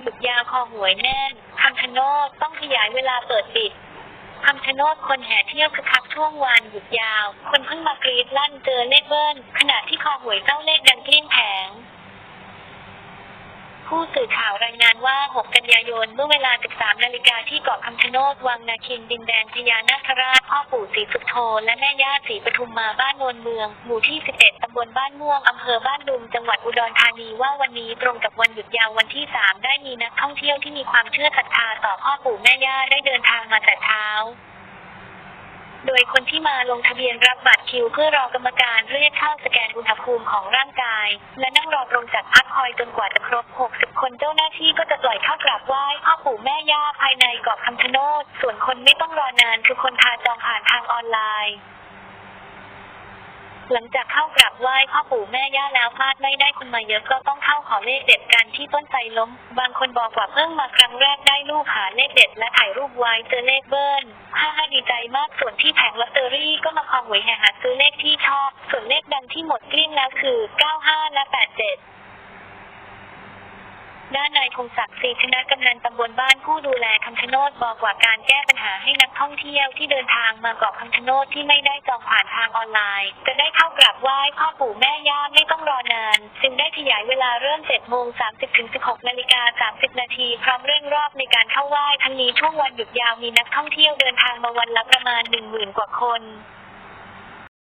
หยุดยาวคอหวยแน่นคำชะโนดต้องขยายเวลาเปิดปิดคำชะโนดคนแห่เที่ยวคึกคักช่วงวันหยุดยาว คนเพิ่งมากรีดลั่นเจอเลขเบิ้ลขณะที่คอหวยเจ้าเลขดังเกลี้ยงแผง ผู้สื่อข่าวรายงานว่า 6 กันยายน เมื่อเวลา 13 นาฬิกาที่เกาะคำชะโนดวังนาคินดินแดนพญานาคราชพ่อปู่ศรีสุโธและแม่ย่าศรีปทุมมาบ้านโนนเมือง หมู่ที่11ตำบลบ้านม่วง อำเภอบ้านดุง จังหวัดอุดรธานีว่าวันนี้ตรงกับวันหยุดยาววันที่ 3 ได้มีนักท่องเที่ยวที่มีความเชื่อศรัทธาต่อพ่อปู่แม่ย่าได้เดินทางมาแต่เช้า โดยคนที่มาลงทะเบียนรับบัตรคิว เพื่อรอกรรมการเรียกเข้าสแกนอุณหภูมิของร่างกาย และนั่งรอตรงจัดพักคอยจนกว่าจะครบ 60 คนเจ้าหน้าที่ก็จะปล่อยเข้ากราบไหว้พ่อปู่แม่ย่าภายในเกาะคำชะโนด ส่วนคนไม่ต้องรอนานคือคนทาจองผ่านทางออนไลน์หลังจากเข้ากราบไหว้พ่อปู่แม่ย่าแล้วพลาดไม่ได้คนมาเยอะก็ต้องเข้าขอเลขเด็ดกันที่ต้นไทรล้ม บางคนบอกว่าเพิ่งมาครั้งแรกได้ลูกหาเลขเด็ดและถ่ายรูปไว้เจอเลขเบิ้ลฮ่า ที่หมดเกลี้ยงแล้วคือ 95 และ 87 ด้านนายพงศักดิ์ศรีชนะกำนันตำบลบ้านผู้ดูแลคำชะโนดบอกว่าการแก้ปัญหาให้นักท่องเที่ยวที่เดินทางมาเกาะคำชะโนดที่ไม่ได้จองผ่านทางออนไลน์ จะได้เข้ากราบไหว้พ่อปู่แม่ย่าไม่ต้องรอนาน จึงได้ขยายเวลาเริ่ม 7 โมง 30 ถึง 16 นาฬิกา 30 นาทีพร้อมเร่งรอบในการเข้าไหว้ทั้งนี้ช่วงวันหยุดยาวมีนักท่องเที่ยวเดินทางมาวันละประมาณ 10,000 กว่าคน